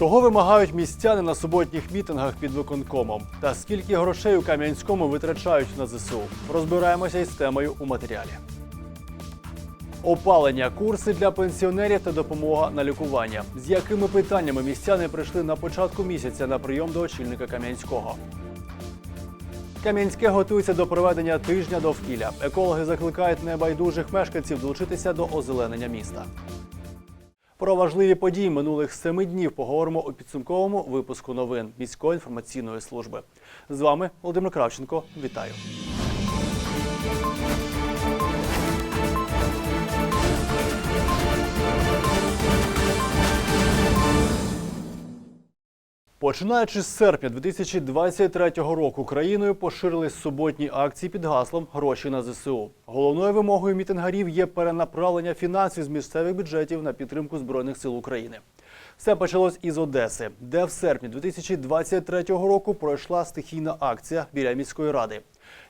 Чого вимагають містяни на суботніх мітингах під виконкомом? Та скільки грошей у Кам'янському витрачають на ЗСУ? Розбираємося із темою у матеріалі. Опалення, курси для пенсіонерів та допомога на лікування. З якими питаннями містяни прийшли на початку місяця на прийом до очільника Кам'янського? Кам'янське готується до проведення тижня довкілля. Екологи закликають небайдужих мешканців долучитися до озеленення міста. Про важливі події минулих семи днів поговоримо у підсумковому випуску новин міської інформаційної служби. З вами Володимир Кравченко. Вітаю. Починаючи з серпня 2023 року країною поширили суботні акції під гаслом Гроші на ЗСУ. Головною вимогою мітингарів є перенаправлення фінансів з місцевих бюджетів на підтримку збройних сил України. Все почалось із Одеси, де в серпні 2023 року пройшла стихійна акція біля міської ради.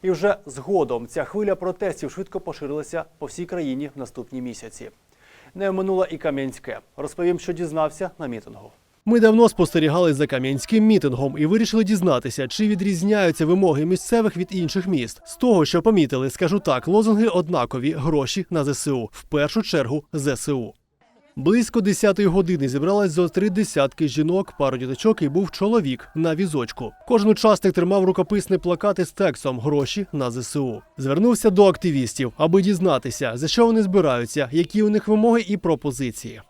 І вже згодом ця хвиля протестів швидко поширилася по всій країні в наступні місяці. Не оминула і Кам'янське. Розповім, що дізнався на мітингу. Ми давно спостерігали за кам'янським мітингом і вирішили дізнатися, чи відрізняються вимоги місцевих від інших міст. З того, що помітили, скажу так: лозунги однакові гроші на ЗСУ. В першу чергу ЗСУ. Близько 10-ї години зібралось зо три десятки жінок, пару діточок і був чоловік на візочку. Кожен учасник тримав рукописний плакат із текстом Гроші на ЗСУ. Звернувся до активістів, аби дізнатися, за що вони збираються, які у них вимоги і пропозиції.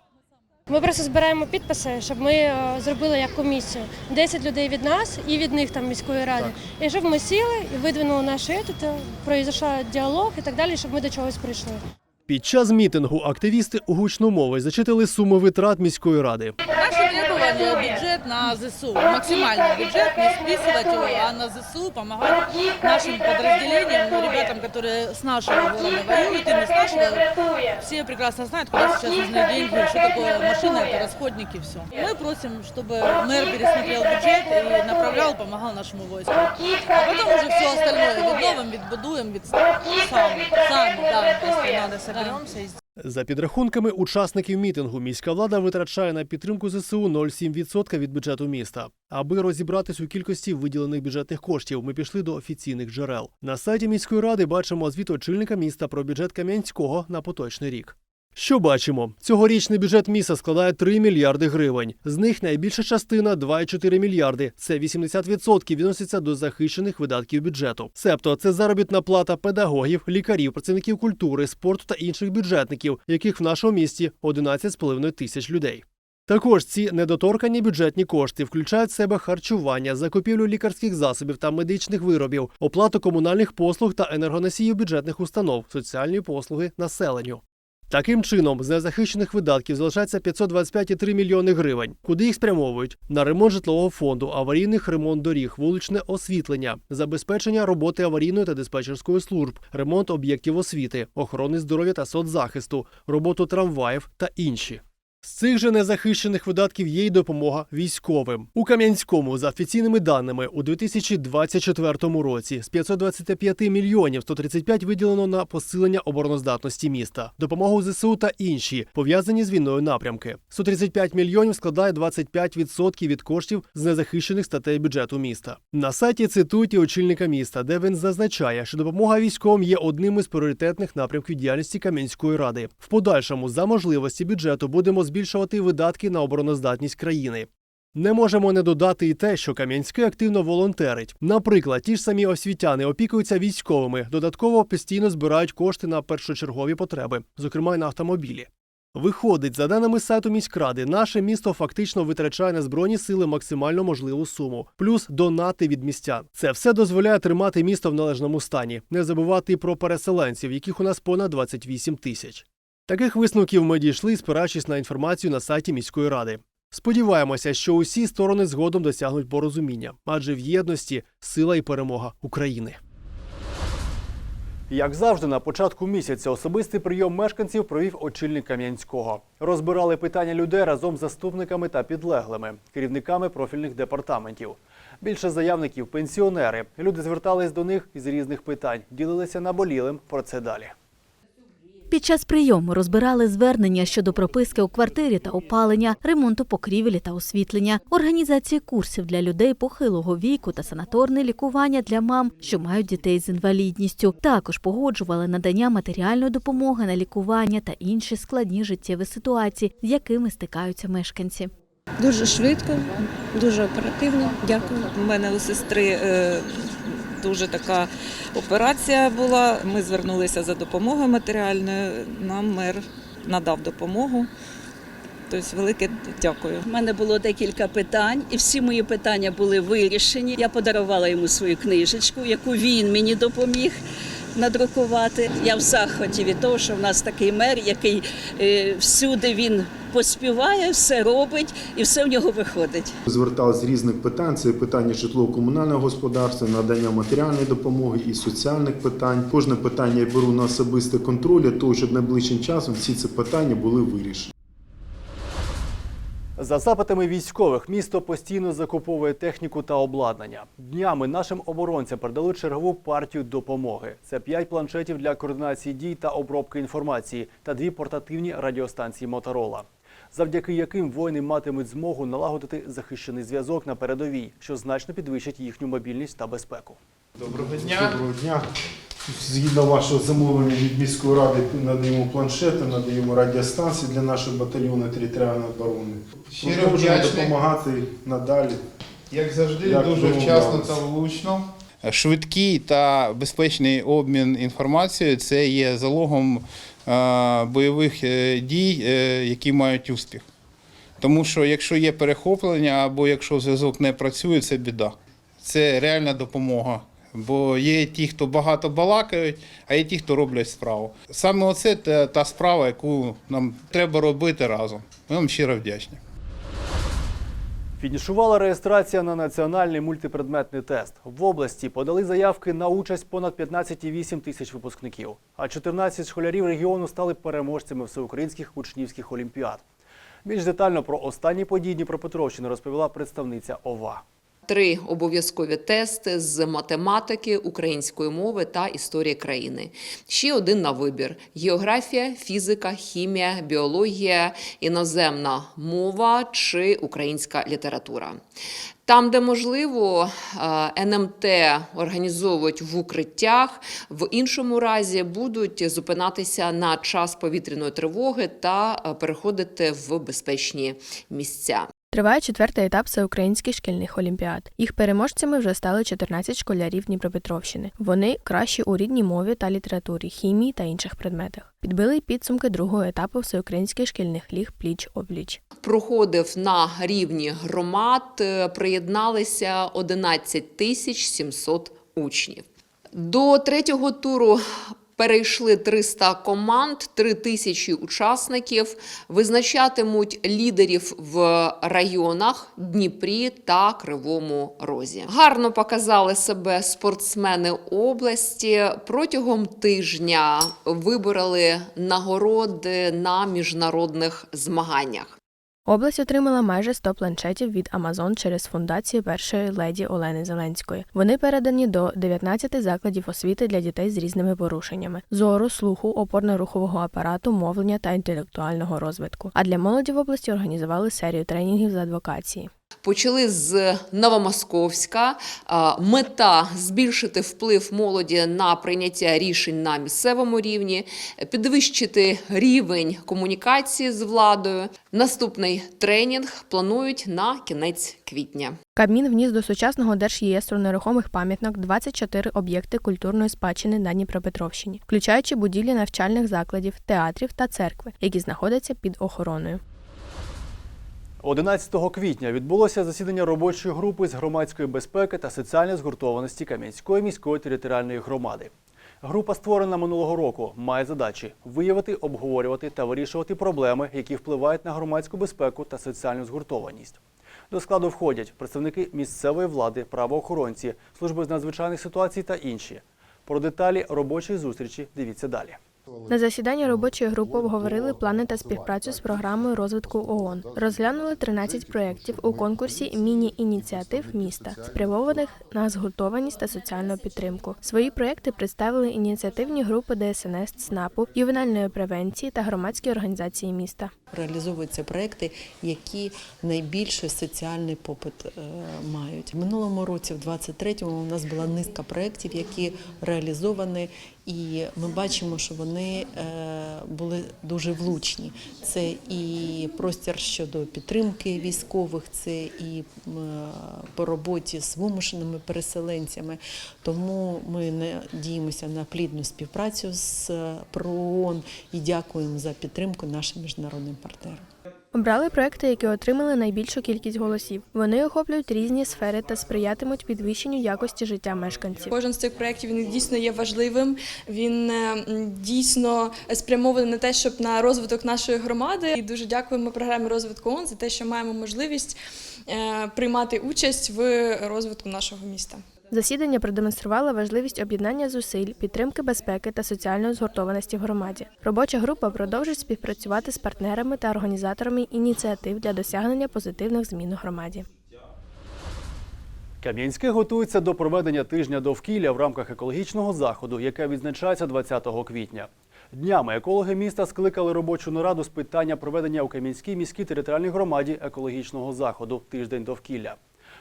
Ми просто збираємо підписи, щоб ми е, зробили як комісію 10 людей від нас і від них там міської ради. І щоб ми сіли і видвинули наші етити, пройшов діалог і так далі, щоб ми до чогось прийшли. Під час мітингу активісти у гучномові зачитали суми витрат міської ради. Наше требование бюджет на ЗСУ, максимальный бюджет, не списывать его, а на ЗСУ помогать нашим подразделениям, ну, ребятам, которые с нашего города воюют и не с нашего. Все прекрасно знают, куда сейчас нужны деньги, что такое машина, это расходники, все. Мы просим, чтобы мэр пересмотрел бюджет и направлял, помогал нашему войску. А потом уже все остальное, відновим, відбудуємо, від... сами, сами, да, если надо, соберемся и за підрахунками учасників мітингу, міська влада витрачає на підтримку ЗСУ 0,7% від бюджету міста. Аби розібратись у кількості виділених бюджетних коштів, ми пішли до офіційних джерел. На сайті міської ради бачимо звіт очільника міста про бюджет Кам'янського на поточний рік. Що бачимо? Цьогорічний бюджет міста складає 3 мільярди гривень. З них найбільша частина 2,4 мільярди. Це 80% відноситься до захищених видатків бюджету. Себто це заробітна плата педагогів, лікарів, працівників культури, спорту та інших бюджетників, яких в нашому місті 11,5 тисяч людей. Також ці недоторкані бюджетні кошти включають в себе харчування, закупівлю лікарських засобів та медичних виробів, оплату комунальних послуг та енергоносіїв бюджетних установ, соціальні послуги населенню. Таким чином, з незахищених видатків залишається 525,3 мільйони гривень. Куди їх спрямовують? На ремонт житлового фонду, аварійних ремонт доріг, вуличне освітлення, забезпечення роботи аварійної та диспетчерської служб, ремонт об'єктів освіти, охорони здоров'я та соцзахисту, роботу трамваїв та інші. З цих же незахищених видатків є й допомога військовим. У Кам'янському, за офіційними даними, у 2024 році з 525 мільйонів 135 виділено на посилення обороноздатності міста, допомогу ЗСУ та інші, пов'язані з війною напрямки. 135 мільйонів складає 25% від коштів з незахищених статей бюджету міста. На сайті цитують і очільника міста, де він зазначає, що допомога військовим є одним із пріоритетних напрямків діяльності Кам'янської ради. В подальшому за можливості бюджету будемо збільшувати видатки на обороноздатність країни. Не можемо не додати і те, що Кам'янське активно волонтерить. Наприклад, ті ж самі освітяни опікуються військовими, додатково постійно збирають кошти на першочергові потреби, зокрема й на автомобілі. Виходить, за даними сайту міськради, наше місто фактично витрачає на збройні сили максимально можливу суму, плюс донати від містян. Це все дозволяє тримати місто в належному стані, не забувати про переселенців, яких у нас понад 28 тисяч. Таких висновків ми дійшли, спираючись на інформацію на сайті міської ради. Сподіваємося, що усі сторони згодом досягнуть порозуміння, адже в єдності сила і перемога України. Як завжди, на початку місяця особистий прийом мешканців провів очільник Кам'янського. Розбирали питання людей разом з заступниками та підлеглими, керівниками профільних департаментів. Більше заявників пенсіонери. Люди звертались до них із різних питань, ділилися наболілим. Про це далі. Під час прийому розбирали звернення щодо прописки у квартирі та опалення, ремонту покрівелі та освітлення, організації курсів для людей похилого віку та санаторне лікування для мам, що мають дітей з інвалідністю. Також погоджували надання матеріальної допомоги на лікування та інші складні життєві ситуації, з якими стикаються мешканці. Дуже швидко, дуже оперативно. Дякую. У мене у сестри е, дуже така операція була. Ми звернулися за допомогою матеріальною. Нам мер надав допомогу. Тобто, велике дякую. У мене було декілька питань, і всі мої питання були вирішені. Я подарувала йому свою книжечку, яку він мені допоміг надрукувати. Я в захваті від того, що в нас такий мер, який е, всюди він поспіває, все робить і все в нього виходить. Зверталися з різних питань: це питання житлово-комунального господарства, надання матеріальної допомоги і соціальних питань. Кожне питання я беру на особистий контроль для того, щоб найближчим часом всі ці питання були вирішені. За запитами військових, місто постійно закуповує техніку та обладнання. Днями нашим оборонцям передали чергову партію допомоги. Це 5 планшетів для координації дій та обробки інформації та дві портативні радіостанції Моторола, завдяки яким воїни матимуть змогу налагодити захищений зв'язок на передовій, що значно підвищить їхню мобільність та безпеку. Доброго дня. Доброго дня. Згідно вашого замовлення від міської ради надаємо планшети, надаємо радіостанції для нашого батальйону територіальної оборони. Щиро вдячний. допомагати надалі. Як завжди, Як дуже вчасно та влучно. Швидкий та безпечний обмін інформацією це є залогом е, бойових е, дій, е, які мають успіх. Тому що якщо є перехоплення або якщо зв'язок не працює, це біда. Це реальна допомога. Бо є ті, хто багато балакають, а є ті, хто роблять справу. Саме оце та, справа, яку нам треба робити разом. Ми вам щиро вдячні. Фінішувала реєстрація на національний мультипредметний тест. В області подали заявки на участь понад 15,8 тисяч випускників, а 14 школярів регіону стали переможцями всеукраїнських учнівських олімпіад. Більш детально про останні події Дніпропетровщини розповіла представниця ОВА. Три обов'язкові тести з математики, української мови та історії країни. Ще один на вибір: географія, фізика, хімія, біологія, іноземна мова чи українська література. Там, де можливо, е, НМТ організовують в укриттях, в іншому разі будуть зупинатися на час повітряної тривоги та е, переходити в безпечні місця. Триває четвертий етап всеукраїнських шкільних олімпіад. Їх переможцями вже стали 14 школярів Дніпропетровщини. Вони кращі у рідній мові та літературі, хімії та інших предметах. Підбили й підсумки другого етапу всеукраїнських шкільних ліг пліч опліч. проходив на рівні громад, е, приєдналися 11 тисяч 700 учнів. До третього туру перейшли 300 команд, 3 тисячі учасників. Визначатимуть лідерів в районах Дніпрі та Кривому Розі. Гарно показали себе спортсмени області. Протягом тижня вибороли нагороди на міжнародних змаганнях. Область отримала майже 100 планшетів від Амазон через фундацію першої леді Олени Зеленської. Вони передані до 19 закладів освіти для дітей з різними порушеннями: зору, слуху, опорно-рухового апарату, мовлення та інтелектуального розвитку. А для молоді в області організували серію тренінгів з адвокації. Почали з Новомосковська. Мета збільшити вплив молоді на прийняття рішень на місцевому рівні, підвищити рівень комунікації з владою. Наступний тренінг планують на кінець квітня. Кабмін вніс до сучасного держєстру нерухомих пам'яток 24 об'єкти культурної спадщини на Дніпропетровщині, включаючи будівлі навчальних закладів, театрів та церкви, які знаходяться під охороною. 11 квітня відбулося засідання робочої групи з громадської безпеки та соціальної згуртованості Кам'янської міської територіальної громади. Група, створена минулого року, має задачі виявити, обговорювати та вирішувати проблеми, які впливають на громадську безпеку та соціальну згуртованість. До складу входять представники місцевої влади, правоохоронці, служби з надзвичайних ситуацій та інші. Про деталі робочої зустрічі дивіться далі. На засіданні робочої групи обговорили плани та співпрацю з програмою розвитку ООН. Розглянули 13 проєктів у конкурсі міні-ініціатив міста, спрямованих на згуртованість та соціальну підтримку. Свої проєкти представили ініціативні групи ДСНС, ЦНАПу, ювенальної превенції та громадські організації міста. Реалізовуються проекти, які найбільший соціальний попит е, мають. В минулому році, в 23-му, у нас була низка проєктів, які реалізовані, і ми бачимо, що вони е, були дуже влучні. Це і простір щодо підтримки військових, це і по роботі з вимушеними переселенцями. Тому ми надіємося на плідну співпрацю з е, ПРООН і дякуємо за підтримку нашим міжнародним партнерам. Обрали проекти, які отримали найбільшу кількість голосів. Вони охоплюють різні сфери та сприятимуть підвищенню якості життя мешканців. Кожен з цих проєктів він дійсно є важливим. Він е, дійсно спрямований на те, щоб на розвиток нашої громади. І дуже дякуємо програмі розвитку ООН за те, що маємо можливість е, приймати участь в розвитку нашого міста. Засідання продемонструвало важливість об'єднання зусиль, підтримки безпеки та соціальної згуртованості в громаді. Робоча група продовжить співпрацювати з партнерами та організаторами ініціатив для досягнення позитивних змін у громаді. Кам'янське готується до проведення тижня довкілля в рамках екологічного заходу, яке відзначається 20 квітня. Днями екологи міста скликали робочу нараду з питання проведення у Кам'янській міській територіальній громаді екологічного заходу Тиждень довкілля.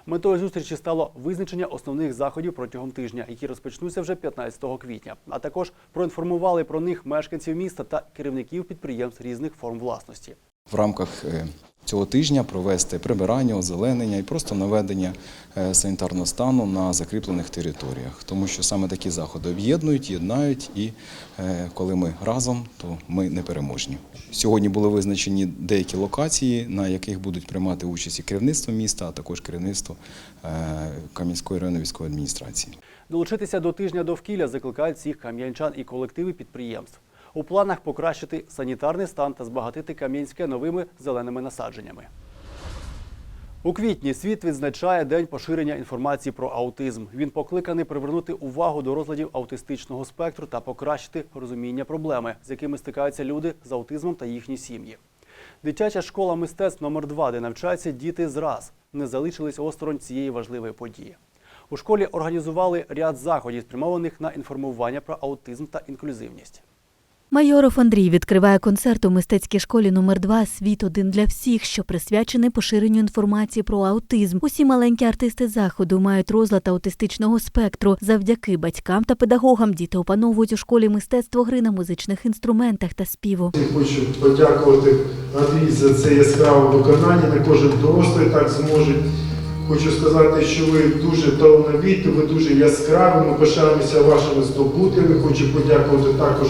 Метою зустрічі стало визначення основних заходів протягом тижня, які розпочнуться вже 15 квітня. А також проінформували про них мешканців міста та керівників підприємств різних форм власності. в рамках е, цього тижня провести прибирання, озеленення і просто наведення е, санітарного стану на закріплених територіях, тому що саме такі заходи об'єднують, єднають, і е, коли ми разом, то ми непереможні. Сьогодні були визначені деякі локації, на яких будуть приймати участь і керівництво міста, а також керівництво е, Кам'янської районної військової адміністрації. Долучитися до тижня довкілля закликають всіх кам'янчан і колективи підприємств. У планах покращити санітарний стан та збагатити Кам'янське новими зеленими насадженнями. У квітні світ відзначає День поширення інформації про аутизм. Він покликаний привернути увагу до розладів аутистичного спектру та покращити розуміння проблеми, з якими стикаються люди з аутизмом та їхні сім'ї. Дитяча школа мистецтв номер 2 де навчаються діти з РАС, не залишились осторонь цієї важливої події. У школі організували ряд заходів, спрямованих на інформування про аутизм та інклюзивність. Майоров Андрій відкриває концерт у мистецькій школі номер 2 Світ один для всіх, що присвячений поширенню інформації про аутизм. Усі маленькі артисти заходу мають розлад аутистичного спектру. Завдяки батькам та педагогам діти опановують у школі мистецтво гри на музичних інструментах та співу. Хочу подякувати Андрій за це яскраве виконання. Не кожен дорослий так зможе. Хочу сказати, що ви дуже талановиті, ви дуже яскраві. Ми пишаємося вашими здобутками. Хочу подякувати також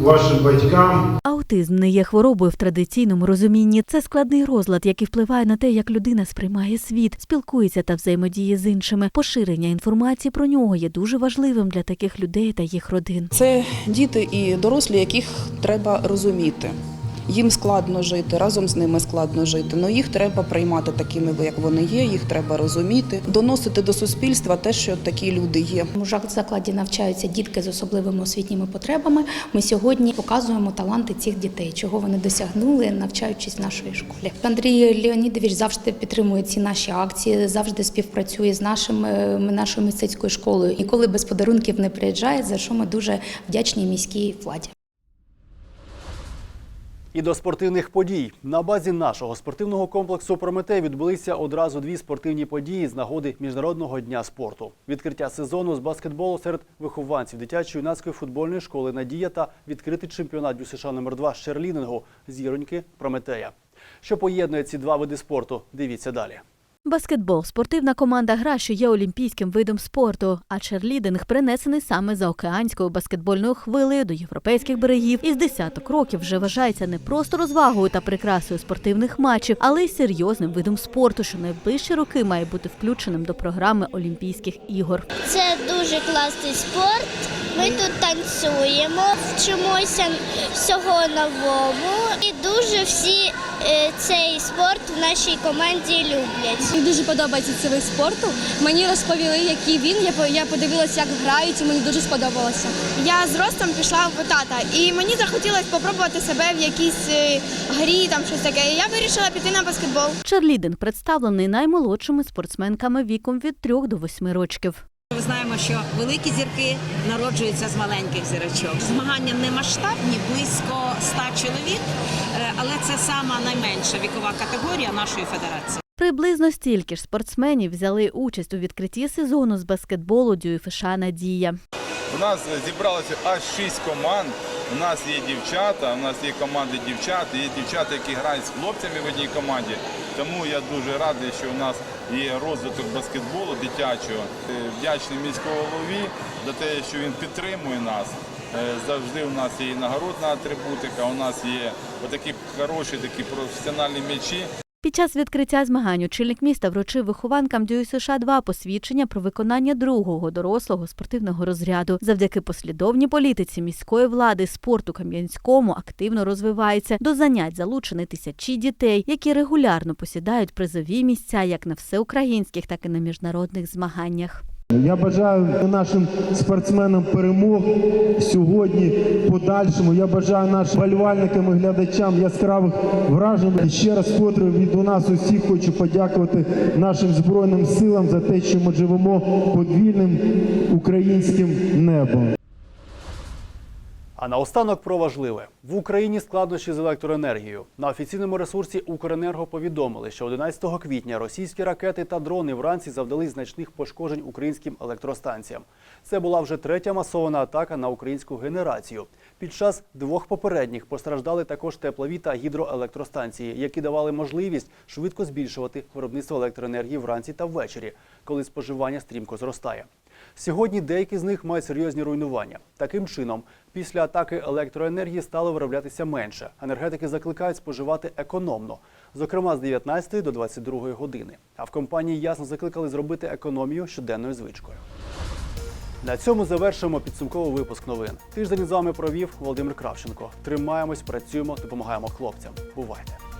вашим батькам. Аутизм не є хворобою в традиційному розумінні. Це складний розлад, який впливає на те, як людина сприймає світ, спілкується та взаємодіє з іншими. Поширення інформації про нього є дуже важливим для таких людей та їх родин. Це діти і дорослі, яких треба розуміти. Їм складно жити, разом з ними складно жити. але їх треба приймати такими, як вони є. Їх треба розуміти, доносити до суспільства те, що такі люди є. У закладі навчаються дітки з особливими освітніми потребами. Ми сьогодні показуємо таланти цих дітей, чого вони досягнули, навчаючись в нашій школі. Андрій Леонідович завжди підтримує ці наші акції, завжди співпрацює з нашим е, нашою мистецькою школою. Ніколи без подарунків не приїжджає, за що ми дуже вдячні міській владі. І до спортивних подій на базі нашого спортивного комплексу Прометей відбулися одразу дві спортивні події з нагоди міжнародного дня спорту: відкриття сезону з баскетболу серед вихованців дитячої юнацької футбольної школи Надія та відкритий чемпіонат ЮСШ номер 2 з черлідингу зіроньки Прометея. Що поєднує ці два види спорту? Дивіться далі. Баскетбол спортивна команда гра, що є олімпійським видом спорту, а черлідинг принесений саме за океанською баскетбольною хвилею до європейських берегів. І з десяток років вже вважається не просто розвагою та прикрасою спортивних матчів, але й серйозним видом спорту, що найближчі роки має бути включеним до програми Олімпійських ігор. Це дуже класний спорт. Ми тут танцюємо, вчимося всього новому і дуже всі е, цей спорт в нашій команді люблять. Мені дуже подобається цей вид спорту. Мені розповіли, який він. Я по- я подивилася, як грають, і мені дуже сподобалося. Я з ростом пішла в тата, і мені захотілося спробувати себе в якійсь е, грі, там щось таке. І я вирішила піти на баскетбол. Черлідинг представлений наймолодшими спортсменками віком від 3 до 8 років. Ми знаємо, що великі зірки народжуються з маленьких зірочок. Змагання не масштабні, близько 100 чоловік, е, але це сама найменша вікова категорія нашої федерації. Приблизно стільки ж спортсменів взяли участь у відкритті сезону з баскетболу ДЮФШ «Надія». У нас зібралося аж шість команд. У нас є дівчата, у нас є команди дівчат, є дівчата, які грають з хлопцями в одній команді. Тому я дуже радий, що у нас є розвиток баскетболу дитячого. Е, Вдячний міському голові за те, що він підтримує нас. Е, Завжди у нас є нагородна атрибутика, у нас є отакі хороші, такі професіональні м'ячі. Під час відкриття змагань очільник міста вручив вихованкам ДЮСШ 2 посвідчення про виконання другого дорослого спортивного розряду. Завдяки послідовній політиці міської влади спорт у Кам'янському активно розвивається. До занять залучені тисячі дітей, які регулярно посідають призові місця як на всеукраїнських, так і на міжнародних змаганнях. Я бажаю нашим спортсменам перемог сьогодні, подальшому. Я бажаю нашим болівальникам і глядачам яскравих вражень. І ще раз вкотре від у нас усіх хочу подякувати нашим збройним силам за те, що ми живемо під вільним українським небом. А наостанок про важливе в Україні складнощі з електроенергією. На офіційному ресурсі Укренерго повідомили, що 11 квітня російські ракети та дрони вранці завдали значних пошкоджень українським електростанціям. Це була вже третя масована атака на українську генерацію. Під час двох попередніх постраждали також теплові та гідроелектростанції, які давали можливість швидко збільшувати виробництво електроенергії вранці та ввечері, коли споживання стрімко зростає. Сьогодні деякі з них мають серйозні руйнування. Таким чином, після атаки електроенергії стало вироблятися менше. Енергетики закликають споживати економно, зокрема з 19 до 22 години. А в компанії ясно закликали зробити економію щоденною звичкою. На цьому завершуємо підсумковий випуск новин. Тиждень з вами провів Володимир Кравченко. Тримаємось, працюємо, допомагаємо хлопцям. Бувайте!